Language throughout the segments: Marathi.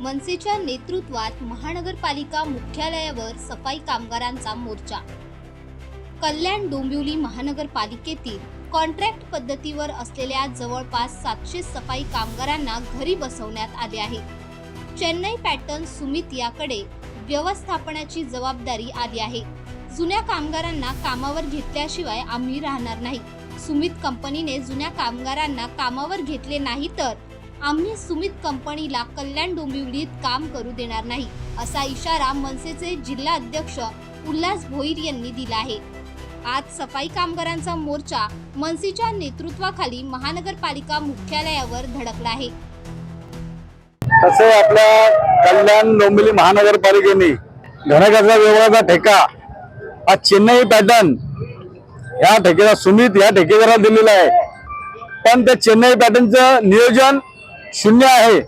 मनसेच्या नेतृत्वात महानगरपालिका मुख्यालयावर सफाई कामगारांचा मोर्चा. कल्याण डोंबिवली महानगरपालिकेतील कॉन्ट्रॅक्ट पद्धतीवर असलेल्या जवळपास सातशे सफाई कामगारांना घरी बसवण्यात आले आहे. चेन्नई पॅटर्न सुमित याकडे व्यवस्थापनाची जबाबदारी आली आहे. जुन्या कामगारांना कामावर घेतल्याशिवाय आम्ही राहणार नाही. सुमित कंपनीने जुन्या कामगारांना कामावर घेतले नाही तर आम्ही सुमित कंपनीला कल्याण डोंबिवलीत काम करू देणार नाही असा इशारा मनसेचे जिल्हा अध्यक्ष उल्हास भोईर यांनी दिला आहे. आज सफाई कामगारांचा मोर्चा मनसेच्या नेतृत्वाखाली महानगरपालिका मुख्यालयावर धडकला आहे. तसे आपल्या कल्याण डोंबिवली महानगरपालिकेने घनकचरा विभागाचा ठेका हा चेन्नई पॅटर्न या ठेकेदार सुमित या ठेकेदाराला दिलेला आहे. पण त्या चेन्नई पॅटर्नचं नियोजन शून्य आहे.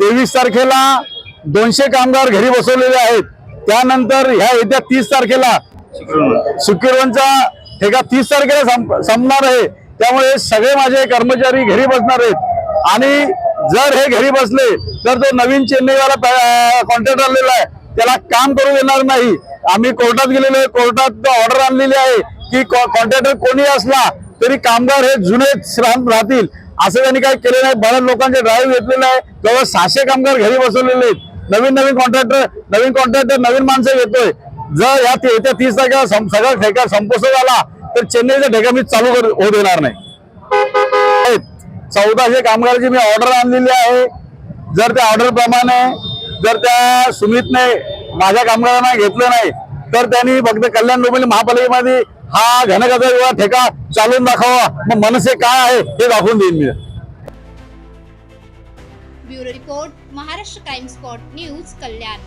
तेवीस तारखेला दोनशे कामगार घरी बसवलेले आहेत. त्यानंतर ह्या येत्या तीस तारखेला सुकिरवनचा ठेका तीस तारखेला संप- संपणार आहे. त्यामुळे सगळे माझे कर्मचारी घरी बसणार आहेत. आणि जर हे घरी बसले तर तो नवीन चेन्नईवाला कॉन्ट्रॅक्ट आलेला आहे. त्याला काम करू देणार नाही. आम्ही कोर्टात गेलेलो आहे. कोर्टात ऑर्डर आणलेली आहे. की कॉन्ट्रॅक्टर कोणी असला तरी कामगार हे जुने श्राम राहतील. असं त्यांनी काही केलं नाही. बऱ्याच लोकांचे ड्राईव्ह घेतलेले आहे. जवळ सहाशे कामगार घरी बसवलेले आहेत. नवीन नवीन कॉन्ट्रॅक्टर नवीन कॉन्ट्रॅक्टर नवीन माणसं येतोय. जर या ते- येत्या तीस तारखेला सं- सगळा ठेका संपोस झाला तर चेन्नईचा ठेका मी चालू कर- होऊ देणार नाही. चौदाशे कामगाराची मी ऑर्डर आणलेली आहे. जर त्या ऑर्डरप्रमाणे जर त्या सुमितने माझ्या कामगारांना घेतलं नाही तर त्यांनी फक्त कल्याण डोंबिवली महापालिकेमध्ये हा घनकचरा विवाह ठेका चालून दाखवा. मग मनसे काय आहे हे दाखवून देईन मी. Bureau report Maharashtra crime spot news Kalyan.